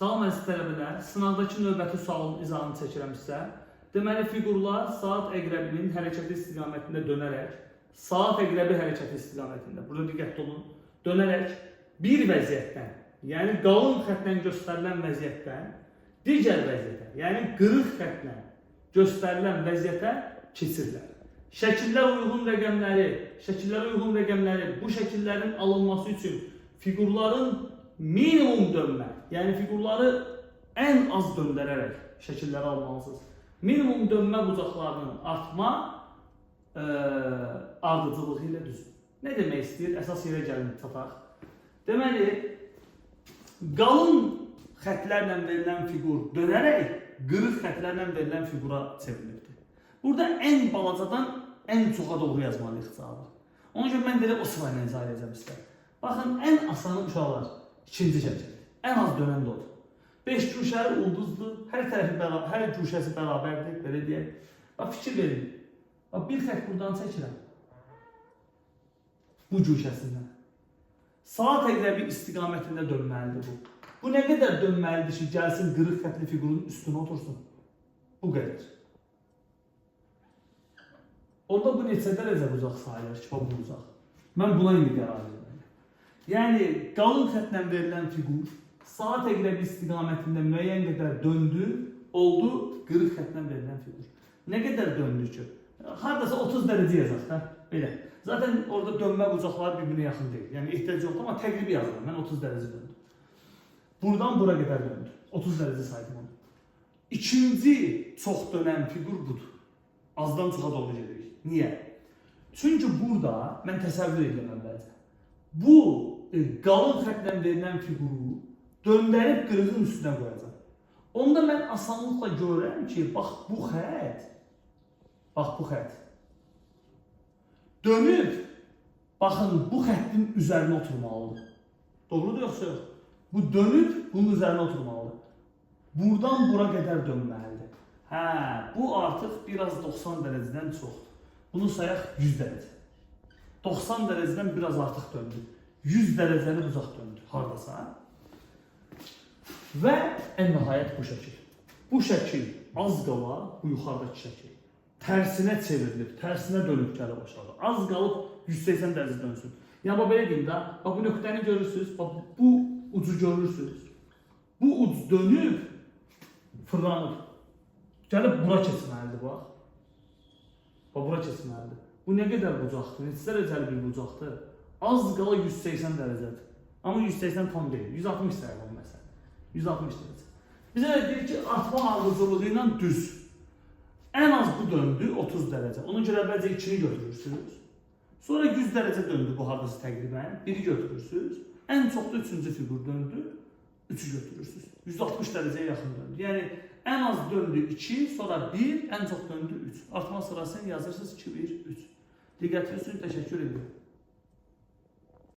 Salam əziz tələbələr, sınavdakı növbəti sualın izahını çəkirəm sizə. Deməli, fiqurlar saat əqrəbinin hərəkəti istiqamətində dönərək, saat əqrəbi hərəkəti istiqamətində, burada diqqətli olun, dönərək bir vəziyyətdən, yəni qalın xəttlə göstərilən vəziyyətdən digər vəziyyətə, yəni qırıq xəttlə göstərilən vəziyyətə keçirlər. Şəkillər uyğun rəqəmləri, şəkillərə uyğun rəqəmləri bu şəkillərin alınması üçün fiqurların minimum dönmə, yəni fiqurları ən az döndərərək şəkilləri almalısınız. Minimum dönmə bucaqlarının artma ə, ardıcılığı ilə düzün. Nə demək istəyir? Əsas yerə gəlin çataq. Deməli, qalın xətlərlə verilən fiqur dönərək qırıq xətlərlə verilən fiqura çevrilibdir. Burada ən balacadan ən çoxa doğru yazmalıyıq cavabı. Ona görə mən belə o sırayla izah edəcəm sizə. Baxın, ən asanı uşaqlar ikinci şəkil. Ən az dönən də odur. 5 güşəli ulduzdur. Hər tərəfi bərabər, hər güşəsi bərabərdir, belə deyək. Bax fikir verin. Bax bir xətt buradan çəkirəm. Bu güşəsindən. Saat əqrəbi istiqamətində dönməlidir bu. Bu nə qədər dönməlidir ki, gəlsin qırıq xətli fiqurun üstünə otursun? Bu qədər. Orada bu neçə dərəcə uzaq sayılır ki, bu uzaq. Mən buna indi qərar verməliyim. Yəni qalın xəttlə verilən fiqur saat əqrəbi istiqamətində müəyyən qədər döndü, oldu qırıq xəttlə verilən fiqur. Nə qədər döndü ki? Hardasa 30 dərəcə yazaq da, belə. Zaten orada dönmə bucaqları bir-birinə yaxın deyil. Yəni ehtiyac yoxdur, amma təqribi yazıram. Mən 30 dərəcə döndüm. Buradan bura qədər döndü. 30 dərəcə saydım onu. İkinci çox dönən fiqur budur. Azdan çoxa doğru gedirik. Niyə? Çünki burada mən təsəvvür edirəm əvvəlcə. Bu e, qalın xəttlə verilən fiquru döndərib qırığın üstünə qoyacağam. Onda mən asanlıqla görürəm ki, bax bu xətt, bax bu xətt dönüb, baxın bu xəttin üzərinə oturmalıdır. Doğrudur yoxsa yox? Bu dönüb bunun üzərinə oturmalıdır. Buradan bura qədər dönməlidir. Hə, bu artıq biraz 90 dərəcədən çoxdur. Bunu sayaq 100 dərəcə. 90 dərəcədən biraz artıq döndü. 100 dərəcəni uzaq döndü. Hardasa. Və ən nəhayət bu şəkil. Bu şəkil az qala bu yuxarıdakı şəkil. Tərsinə çevrilib, tərsinə dönüb gələ başladı. Az qalıb 180 dərəcə dönsün. Ya bax belə deyim də, bax bu nöqtəni görürsüz, bax bu ucu görürsüz. Bu uc dönüb fırlanır. Gəlib bura keçməlidir bax. Bax bura keçməlidir. Bu nə qədər bucaqdır? Neçə dərəcəli bir bucaqdır? Az qala 180 dərəcədir. Amma 180 tam deyil. 160 dərəcə məsələn. 160 dərəcə. Bizə deyir ki, artma ardıcılığı ilə düz. Ən az bu döndü 30 dərəcə. Ona görə əvvəlcə 2-ni götürürsünüz. Sonra 100 dərəcə döndü bu hardasa təqribən. 1-i götürürsünüz. Ən çox da 3-cü fiqur döndü. 3-ü götürürsünüz. 160 dərəcəyə yaxın döndü. Yəni ən az döndü 2, sonra 1, ən çox döndü 3. Artma sırasını yazırsınız 2, 1, 3. Diqqətiniz üçün təşəkkür edirəm.